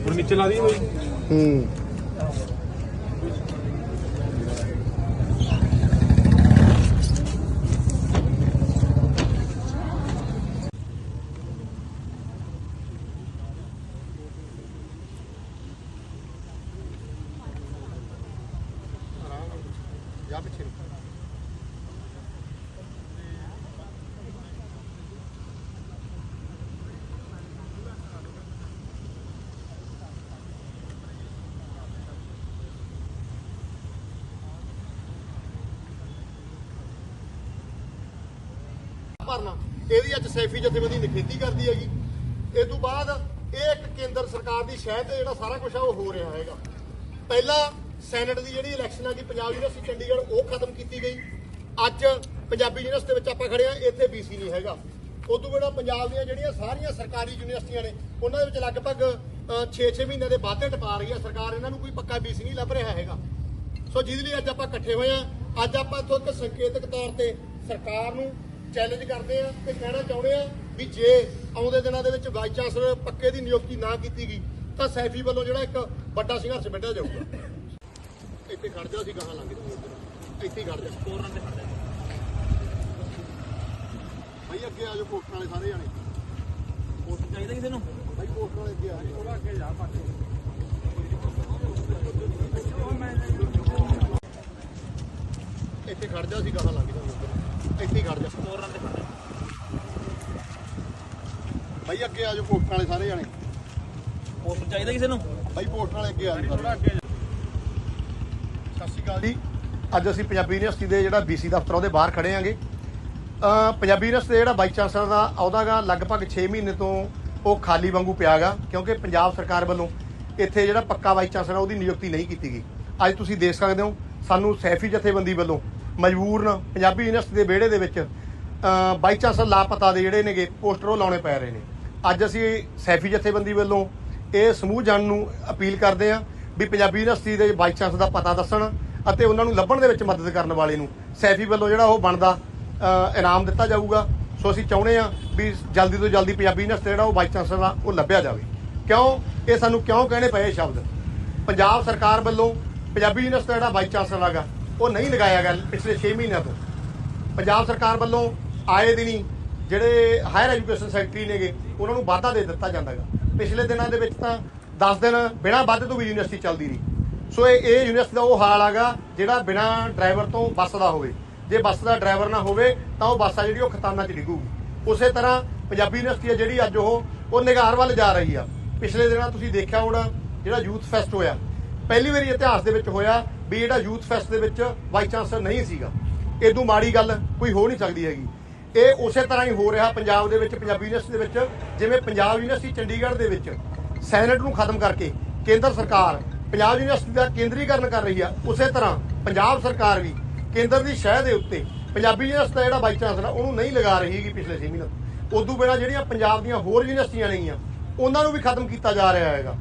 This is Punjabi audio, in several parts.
ਹੁਣ ਨੀਚੇ ਲਾ ਦਈਏ ਬਈ ਹੂੰ। ਜਾ ਪਿੱਛੇ। ਭਰਨਾ ਇਹਦੀ ਅੱਜ ਸੈਫੀ ਜਥੇਬੰਦੀ ਨਿਖੇਧੀ ਕਰਦੀ ਹੈਗੀ। ਇਹ ਤੋਂ ਬਾਅਦ ਇਹ ਇੱਕ ਕੇਂਦਰ ਸਰਕਾਰ ਦੀ ਸ਼ਹਿ ਤੇ ਜਿਹੜਾ ਸਾਰਾ ਕੁਝ ਆ, ਉਹ ਹੋ ਰਿਹਾ ਹੈਗਾ। ਪਹਿਲਾਂ ਸੈਨੇਟ ਦੀ ਜਿਹੜੀ ਇਲੈਕਸ਼ਨ ਆ ਗਈ ਪੰਜਾਬ ਯੂਨੀਵਰਸਿਟੀ ਚੰਡੀਗੜ੍ਹ, ਉਹ ਖਤਮ ਕੀਤੀ ਗਈ। ਅੱਜ ਪੰਜਾਬੀ ਯੂਨੀਵਰਸਿਟੀ ਵਿੱਚ ਆਪਾਂ ਖੜੇ ਆ, ਇੱਥੇ ਬੀਸੀ ਨਹੀਂ ਹੈਗਾ। ਉਦੋਂ ਬਿਨਾਂ ਪੰਜਾਬ ਦੀਆਂ ਜਿਹੜੀਆਂ ਸਾਰੀਆਂ ਸਰਕਾਰੀ ਯੂਨੀਵਰਸਿਟੀਆਂ ਨੇ, ਉਹਨਾਂ ਦੇ ਵਿੱਚ ਲਗਭਗ 6-6 ਮਹੀਨੇ ਦੇ ਵਾਧੇ ਟਪਾ ਰਹੀ ਆ ਸਰਕਾਰ। ਇਹਨਾਂ ਨੂੰ ਕੋਈ ਪੱਕਾ ਬੀਸੀ ਨਹੀਂ ਲੱਭ ਰਿਹਾ ਹੈਗਾ। ਸੋ ਜਿਹਦੇ ਲਈ ਅੱਜ ਆਪਾਂ ਇਕੱਠੇ ਹੋਏ ਆ। ਅੱਜ ਆਪਾਂ ਇੱਥੋਂ ਇੱਕ ਸੰਕੇਤਕ ਤੌਰ ਤੇ ਸਰਕਾਰ ਨੂੰ ਚੈਲੰਜ ਕਰਦੇ ਆ ਤੇ ਕਹਿਣਾ ਚਾਹੁੰਦੇ ਆ ਵੀ ਜੇ ਆਉਂਦੇ ਦਿਨਾਂ ਦੇ ਵਿੱਚ ਵਾਈਸ ਚਾਂਸਲਰ ਪੱਕੇ ਦੀ ਨਿਯੁਕਤੀ ਨਾ ਕੀਤੀ ਗਈ ਤਾਂ ਸੈਫੀ ਵੱਲੋਂ ਜਿਹੜਾ ਇੱਕ ਵੱਡਾ ਸੰਘਰਸ਼ ਵਿੱਢਿਆ ਜਾਊਗਾ। ਇੱਥੇ ਖੜ ਜਾ ਸੀ ਗਾਹਾਂ ਲੰਘ ਇੱਧਰ। ਇੱਥੇ ਖੜ ਜਾ। ਕੋਰਨ ਤੇ ਖੜ ਜਾ। ਭਾਈ ਅੱਗੇ ਆ ਜਾਓ ਪੋਸਟਰ ਵਾਲੇ ਸਾਰੇ ਜਾਣੇ। ਪੋਸਟ ਚਾਹੀਦਾ ਕਿਸੇ ਨੂੰ? ਭਾਈ ਪੋਸਟਰ ਵਾਲੇ ਅੱਗੇ ਆ ਜਾਓ। ਥੋੜਾ ਅੱਗੇ ਜਾ ਪਾ ਇੱਥੇ ਖੜ ਜਾ ਸੀ ਗਾਹਾਂ ਲੰਘ ਜਾਊਗਾ ਇੱਧਰ। ਇੱਥੇ ਹੀ ਖੜ ਜਾ। ਭਾਈ ਅੱਗੇ ਆ ਜਾਓ ਪੋਸਟਰ ਵਾਲੇ ਸਾਰੇ ਜਾਣੇ। ਪੋਸਟ ਚਾਹੀਦਾ ਕਿਸੇ ਨੂੰ? ਭਾਈ ਪੋਸਟਰ ਵਾਲੇ ਅੱਗੇ ਆ ਜਾਓ ਥੋੜਾ ਅੱਗੇ ਜਾ ਸਤਿ ਸ਼੍ਰੀ ਅਕਾਲ ਜੀ। ਅੱਜ ਅਸੀਂ ਪੰਜਾਬੀ ਯੂਨੀਵਰਸਿਟੀ ਦੇ ਜਿਹੜਾ ਬੀਸੀ ਦਫ਼ਤਰ ਉਹਦੇ ਬਾਹਰ ਖੜੇ ਆਂਗੇ। ਅ ਪੰਜਾਬੀ ਯੂਨੀਵਰਸਿਟੀ ਦੇ ਜਿਹੜਾ ਵਾਈਸ ਚਾਂਸਲਰ ਦਾ ਅਹੁਦਾਗਾ ਲਗਭਗ 6 ਮਹੀਨੇ ਤੋਂ ਉਹ ਖਾਲੀ ਵਾਂਗੂ ਪਿਆਗਾ ਕਿਉਂਕਿ ਪੰਜਾਬ ਸਰਕਾਰ ਵੱਲੋਂ ਇੱਥੇ ਜਿਹੜਾ ਪੱਕਾ ਵਾਈਸ ਚਾਂਸਲਰ ਉਹਦੀ ਨਿਯੁਕਤੀ ਨਹੀਂ ਕੀਤੀ ਗਈ। ਅੱਜ ਤੁਸੀਂ ਦੇਖ ਸਕਦੇ ਹੋ ਸਾਨੂੰ ਸੈਫੀ ਜਥੇਬੰਦੀ ਵੱਲੋਂ ਮਜਬੂਰਨ ਪੰਜਾਬੀ ਯੂਨੀਵਰਸਿਟੀ ਦੇ ਵਿਹੜੇ ਦੇ ਵਿੱਚ ਅ ਵਾਈਸ ਚਾਂਸਲਰ ਲਾਪਤਾ ਦੇ ਜਿਹੜੇ ਨੇਗੇ, ਪੋਸਟਰ ਉਹ ਲਾਉਣੇ ਪੈ ਰਹੇ ਨੇ। ਅੱਜ ਅਸੀਂ ਸੈਫੀ ਜਥੇਬੰਦੀ ਵੱਲੋਂ ਇਹ ਸਮੂਹ ਜਨ ਨੂੰ ਅਪੀਲ ਕਰਦੇ ਹਾਂ ਵੀ ਪੰਜਾਬੀ ਯੂਨੀਵਰਸਿਟੀ ਦੇ ਵਾਈਸ ਚਾਂਸਲਰ ਦਾ ਪਤਾ ਦੱਸਣ ਅਤੇ ਉਹਨਾਂ ਨੂੰ ਲੱਭਣ ਦੇ ਵਿੱਚ ਮਦਦ ਕਰਨ ਵਾਲੇ ਨੂੰ ਸੈਫੀ ਵੱਲੋਂ ਜਿਹੜਾ ਉਹ ਬਣਦਾ ਇਨਾਮ ਦਿੱਤਾ ਜਾਊਗਾ। ਸੋ ਅਸੀਂ ਚਾਹੁੰਦੇ ਹਾਂ ਵੀ ਜਲਦੀ ਤੋਂ ਜਲਦੀ ਪੰਜਾਬੀ ਯੂਨੀਵਰਸਿਟੀ ਜਿਹੜਾ ਉਹ ਵਾਈਸ ਚਾਂਸਲਰ ਆ ਉਹ ਲੱਭਿਆ ਜਾਵੇ। ਕਿਉਂ? ਇਹ ਸਾਨੂੰ ਕਿਉਂ ਕਹਿਣੇ ਪਏ ਸ਼ਬਦ? ਪੰਜਾਬ ਸਰਕਾਰ ਵੱਲੋਂ ਪੰਜਾਬੀ ਯੂਨੀਵਰਸਿਟੀ ਦਾ ਜਿਹੜਾ ਵਾਈਸ ਚਾਂਸਲਰ ਹੈਗਾ ਉਹ ਨਹੀਂ ਲਗਾਇਆ ਗਿਆ ਪਿਛਲੇ 6 ਮਹੀਨਿਆਂ ਤੋਂ। ਪੰਜਾਬ ਸਰਕਾਰ ਵੱਲੋਂ ਆਏ ਦਿਨੀ ਜਿਹੜੇ ਹਾਇਰ ਐਜੂਕੇਸ਼ਨ ਸੈਕਟਰੀ ਨੇਗੇ, ਉਹਨਾਂ ਨੂੰ ਵਾਅਦਾ ਦੇ ਦਿੱਤਾ ਜਾਂਦਾਗਾ ਪਿਛਲੇ ਦਿਨਾਂ ਦੇ ਵਿੱਚ ਤਾਂ 10 ਦਿਨ ਬਿਨਾਂ ਵਾਅਦੇ ਤੋਂ ਵੀ ਯੂਨੀਵਰਸਿਟੀ ਚੱਲਦੀ ਰਹੀ। ਸੋ ਇਹ ਇਹ ਯੂਨੀਵਰਸਿਟੀ ਦਾ ਉਹ ਹਾਲ ਹੈਗਾ, ਜਿਹੜਾ ਬਿਨਾਂ ਡਰਾਈਵਰ ਤੋਂ ਬੱਸ ਦਾ ਹੋਵੇ। ਜੇ ਬੱਸ ਦਾ ਡਰਾਈਵਰ ਨਾ ਹੋਵੇ, ਤਾਂ ਉਹ ਬੱਸ ਆ ਜਿਹੜੀ ਉਹ ਖਤਾਨਾਂ 'ਚ ਡਿੱਗੂਗੀ। ਉਸੇ ਤਰ੍ਹਾਂ ਪੰਜਾਬੀ ਯੂਨੀਵਰਸਿਟੀ ਆ ਜਿਹੜੀ ਅੱਜ ਉਹ ਉਹ ਨਿਗਾਰ ਵੱਲ ਜਾ ਰਹੀ ਆ। ਪਿਛਲੇ ਦਿਨਾਂ ਤੁਸੀਂ ਦੇਖਿਆ ਹੋਣਾ, ਜਿਹੜਾ ਯੂਥ ਫੈਸਟ ਹੋਇਆ ਪਹਿਲੀ ਵਾਰੀ ਇਤਿਹਾਸ ਦੇ ਵਿੱਚ ਹੋਇਆ ਵੀ ਜਿਹੜਾ ਯੂਥ ਫੈਸਟ ਦੇ ਵਿੱਚ ਵਾਈਸ ਚਾਂਸਲਰ ਨਹੀਂ ਸੀਗਾ। ਇਦੋਂ ਮਾੜੀ ਗੱਲ ਕੋਈ ਹੋ ਨਹੀਂ ਸਕਦੀ ਹੈਗੀ। ਇਹ ਉਸੇ ਤਰ੍ਹਾਂ ਹੀ ਹੋ ਰਿਹਾ ਪੰਜਾਬ ਦੇ ਵਿੱਚ ਪੰਜਾਬੀ ਯੂਨੀਵਰਸਿਟੀ ਦੇ ਵਿੱਚ ਜਿਵੇਂ ਪੰਜਾਬ ਯੂਨੀਵਰਸਿਟੀ ਚੰਡੀਗੜ੍ਹ ਦੇ ਵਿੱਚ ਸੈਨੇਟ ਨੂੰ ਖਤਮ ਕਰਕੇ ਕੇਂਦਰ ਸਰਕਾਰ ਪੰਜਾਬ ਯੂਨੀਵਰਸਿਟੀ ਦਾ ਕੇਂਦਰੀਕਰਨ ਕਰ ਰਹੀ ਆ ਉਸੇ ਤਰ੍ਹਾਂ ਪੰਜਾਬ ਸਰਕਾਰ ਵੀ ਕੇਂਦਰ ਦੀ ਸ਼ਹਿ ਦੇ ਉੱਤੇ ਪੰਜਾਬੀ ਯੂਨੀਵਰਸਿਟੀ ਦਾ ਜਿਹੜਾ ਵਾਈਸ ਚਾਂਸਲਰ ਆ, ਉਹਨੂੰ ਨਹੀਂ ਲਗਾ ਰਹੀ ਹੈਗੀ ਪਿਛਲੇ 6 ਮਹੀਨੇ। ਤੋਂ ਉਦੋਂ ਬਿਨਾਂ ਜਿਹੜੀਆਂ ਪੰਜਾਬ ਦੀਆਂ ਹੋਰ ਯੂਨੀਵਰਸਿਟੀਆਂ ਨੇਗੀਆਂ ਉਹਨਾਂ ਨੂੰ ਵੀ ਖਤਮ ਕੀਤਾ ਜਾ ਰਿਹਾ ਹੈਗਾ।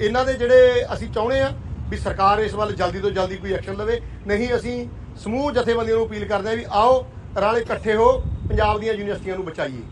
ਇਹਨਾਂ ਦੇ ਜਿਹੜੇ ਅਸੀਂ ਚਾਹੁੰਦੇ ਆ ਵੀ ਸਰਕਾਰ ਇਸ ਵੱਲ ਜਲਦੀ ਤੋਂ ਜਲਦੀ ਕੋਈ ਐਕਸ਼ਨ ਲਵੇ। ਨਹੀਂ, ਅਸੀਂ ਸਮੂਹ ਜਥੇਬੰਦੀਆਂ ਨੂੰ ਅਪੀਲ ਕਰਦੇ ਹਾਂ ਵੀ ਆਓ, ਰਾਲੇ ਇਕੱਠੇ ਹੋ, ਪੰਜਾਬ ਦੀਆਂ ਯੂਨੀਵਰਸਿਟੀਆਂ ਨੂੰ ਬਚਾਈਏ।